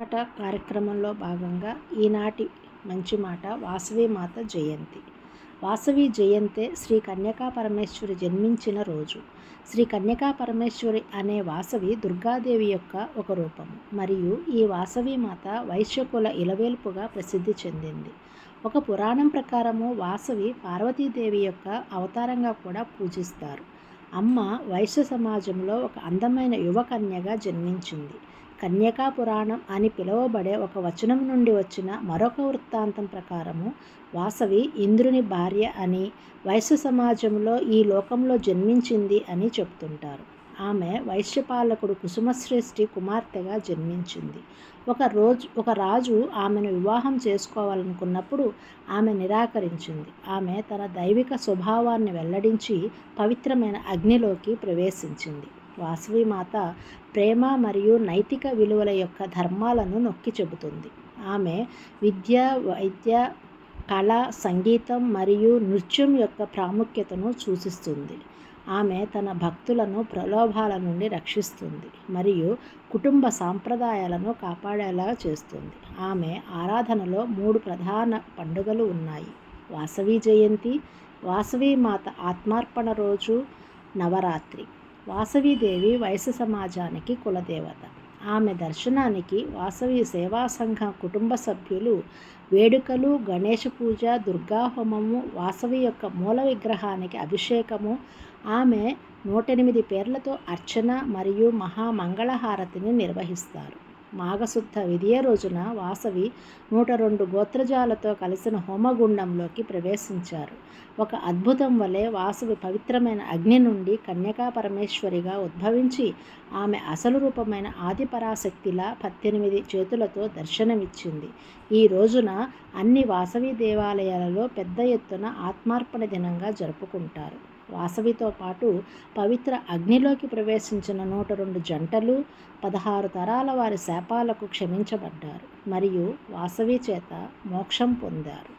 మాట కార్యక్రమంలో భాగంగా ఈనాటి మంచి మాట వాసవి మాత జయంతి. వాసవి జయంతే శ్రీ కన్యకా పరమేశ్వరి జన్మించిన రోజు. శ్రీ కన్యకా పరమేశ్వరి అనే వాసవి దుర్గాదేవి యొక్క ఒక రూపం. మరియు ఈ వాసవి మాత వైశ్యకుల ఇలవేల్పుగా ప్రసిద్ధి చెందింది. ఒక పురాణం ప్రకారము వాసవి పార్వతీదేవి యొక్క అవతారంగా కూడా పూజిస్తారు. అమ్మ వైశ్య సమాజంలో ఒక అందమైన యువకన్యగా జన్మించింది. కన్యకా పురాణం అని పిలువబడే ఒక వచనం నుండి వచ్చిన మరొక వృత్తాంతం ప్రకారము వాసవి ఇంద్రుని భార్య అని వైశ్య సమాజంలో ఈ లోకంలో జన్మించింది అని చెప్తుంటారు. ఆమె వైశ్యపాలకుడు కుసుమశ్రేష్ఠి కుమార్తెగా జన్మించింది. ఒక రోజు ఒక రాజు ఆమెను వివాహం చేసుకోవాలనుకున్నప్పుడు ఆమె నిరాకరించింది. ఆమె తన దైవిక స్వభావాన్ని వెల్లడించి పవిత్రమైన అగ్నిలోకి ప్రవేశించింది. వాసవి మాత ప్రేమ మరియు నైతిక విలువల యొక్క ధర్మాలను నొక్కి చెబుతుంది. ఆమె విద్య వైద్య కళ సంగీతం మరియు నృత్యం యొక్క ప్రాముఖ్యతను సూచిస్తుంది. ఆమె తన భక్తులను ప్రలోభాల నుండి రక్షిస్తుంది మరియు కుటుంబ సాంప్రదాయాలను కాపాడేలా చేస్తుంది. ఆమె ఆరాధనలో మూడు ప్రధాన పండుగలు ఉన్నాయి. వాసవి జయంతి వాసవి మాత ఆత్మార్పణ రోజు నవరాత్రి. వాసవీదేవి వయసు సమాజానికి కులదేవత. ఆమె దర్శనానికి వాసవి సేవా సంఘ కుటుంబ సభ్యులు వేడుకలు గణేష పూజ దుర్గాహోమము వాసవి యొక్క మూల విగ్రహానికి అభిషేకము ఆమె నూటెనిమిది పేర్లతో అర్చన మరియు మహామంగళహారతిని నిర్వహిస్తారు. మాఘశుద్ధ విధియ రోజున వాసవి నూట రెండు గోత్రజాలతో కలిసిన హోమగుండంలోకి ప్రవేశించారు. ఒక అద్భుతం వలె వాసవి పవిత్రమైన అగ్ని నుండి కన్యకా పరమేశ్వరిగా ఉద్భవించి ఆమె అసలు రూపమైన ఆదిపరాశక్తిలా పద్దెనిమిది చేతులతో దర్శనమిచ్చింది. ఈ రోజున అన్ని వాసవి దేవాలయాలలో పెద్ద ఎత్తున ఆత్మార్పణ దినంగా జరుపుకుంటారు. వాసవితో పాటు పవిత్ర అగ్నిలోకి ప్రవేశించిన నూట రెండు జంటలు పదహారు తరాల వారి శాపాలకు క్షమించబడ్డారు. మరియు వాసవి చేత మోక్షం పొందారు.